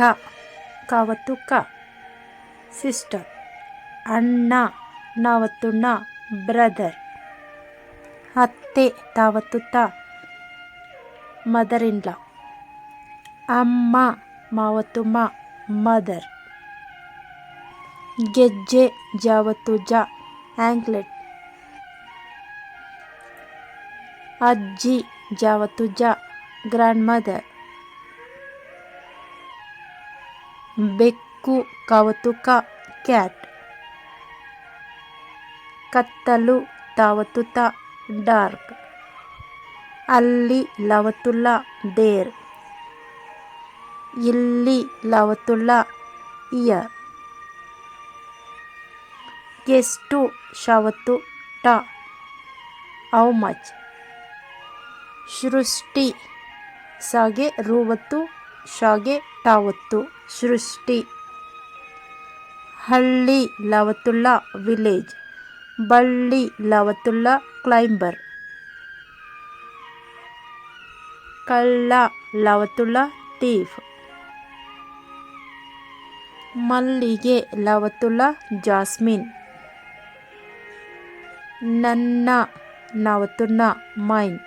ಕ, ಕಾವತ್ತು ಕ. ಸಿಸ್ಟರ್, ಅಣ್ಣ, ನಾವತ್ತು ನ, ಬ್ರದರ್. ಅತ್ತೆ, ತಾವತ್ತು ತ. ಮದರ್ ಇನ್ ಲಾ ಅಮ್ಮ, ಮಾವತ್ತು ಮ, ಮದರ್. ಗೆಜ್ಜೆ, ಜಾವತ್ತು ಜ ಆ್ಯಂಕ್ಲೆಟ್ ಅಜ್ಜಿ, ಜಾವತ್ತು ಜ, ಗ್ರ್ಯಾಂಡ್ ಮದರ್. ಬೆಕ್ಕು ಕಾವತುಕ ಕ್ಯಾಟ್. ಕತ್ತಲು ತಾವತುತ ಡಾರ್ಕ್. ಅಲ್ಲಿ ಲವತ್ತುಲ್ಲ ದೇರ್ ಇಲ್ಲಿ ಲವತ್ತುಲ್ಲ ಇಯರ್. ಎಷ್ಟು ಶಾವತ್ತು ಟ ಔ ಮಚ್. ಸೃಷ್ಟಿ, ಸಾಗೆ ರೂವತ್ತು ಶಾಗೆ ಟಾವತ್ತು ಸೃಷ್ಟಿ. ಹಳ್ಳಿ ಲವತ್ತುಲ್ಲ ವಿಲೇಜ್. ಬಳ್ಳಿ ಲವತ್ತುಲ್ಲ ಕ್ಲೈಂಬರ್. ಕಳ್ಳ ಲವತ್ತುಲ್ಲ ತೀಫ್. ಮಲ್ಲಿಗೆ ಲವತ್ತುಲ್ಲ ಜಾಸ್ಮಿನ್. ನನ್ನ ನವತುನ್ನ ಮೈನ್.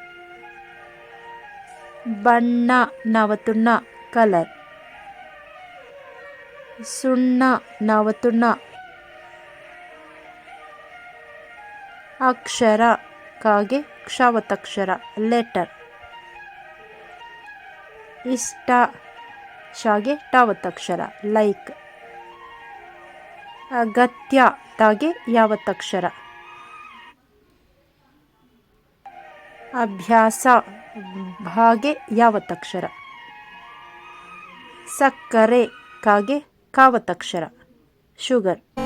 ಬಣ್ಣ ನವತುನ್ನ ಕಲರ್. ಸುಣ್ಣ ನವತುಣ ಅಕ್ಷರ, ಕಾಗೆ ಕ್ಷಾವತಕ್ಷರ, ಲೆಟರ್. ಇಷ್ಟ, ಶಾಗೆ ಟಾವತ್ತಕ್ಷರ ಲೈಕ್. ಅಗತ್ಯ, ತಾಗೆ ಯಾವತ್ತಕ್ಷರ ಅಭ್ಯಾಸ, ಭಾಗೆ ಯಾವತ್ತಕ್ಷರ ಸಕ್ಕರೆ ಕಾಗೆ ಕಾವತಕ್ಷರ. ಶುಗರ್.